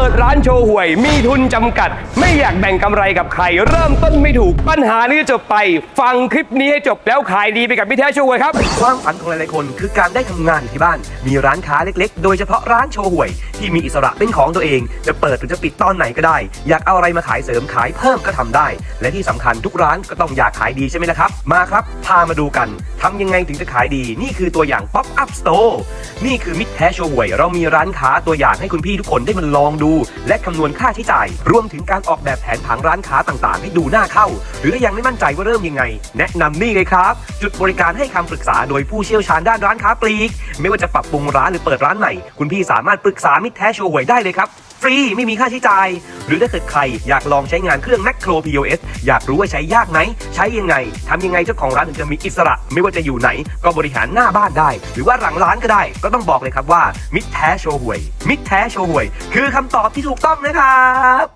เปิดร้านโชว์หวย มีทุนจำกัด ไม่อยากแบ่งกำไรกับใคร เริ่มต้นไม่ถูกปัญหานี้จะจบไป ฟังคลิปนี้ให้จบแล้วขายดีไปกับพี่แท้โชว์หวยครับ ความฝันของหลายๆคนคือการได้ทำงานอยู่ที่บ้าน มีร้านค้าเล็กๆ โดยเฉพาะร้านโชว์หวย ที่มีอิสระเป็นของตัวเอง จะเปิดหรือจะปิดตอนไหนก็ได้ อยากเอาอะไรมาขายเสริมขายเพิ่มก็ทำได้ และที่สำคัญทุกร้านก็ต้องอยากขายดีใช่ไหมล่ะครับ มาครับ พามาดูกันทำยังไงถึงจะขายดี นี่คือตัวอย่าง Pop Up Store นี่คือมิตรแท้โชว์หวย เรามีร้านค้าตัวอย่างให้คุณพี่ทุกคนได้มาลองดูและคำนวณค่าใช้จ่าย รวมถึงการออกแบบแผนผังร้านค้าต่างๆ ให้ดูน่าเข้า หรือถ้ายังไม่มั่นใจว่าเริ่มยังไง แนะนำนี่เลยครับ จุดบริการให้คำปรึกษาโดยผู้เชี่ยวชาญด้านร้านค้าปลีก ไม่ว่าจะปรับปรุงร้านหรือเปิดร้านใหม่ คุณพี่สามารถปรึกษามิตรแท้โชว์หวยได้เลยครับ ฟรีไม่มีค่าใช้จ่าย หรือถ้าเกิดใครอยากลองใช้งานเครื่อง Macro POS อยากรู้ว่าใช้ยากไหม ใช้ยังไงทำยังไงเจ้าของร้านถึงจะมีอิสระ ไม่ว่าจะอยู่ไหน ก็บริหารหน้าบ้านได้ หรือว่าหลังร้านก็ได้ ก็ต้องบอกเลยครับว่า มิตรแท้โชห่วย มิตรแท้โชห่วย คือคำตอบที่ถูกต้องนะครับ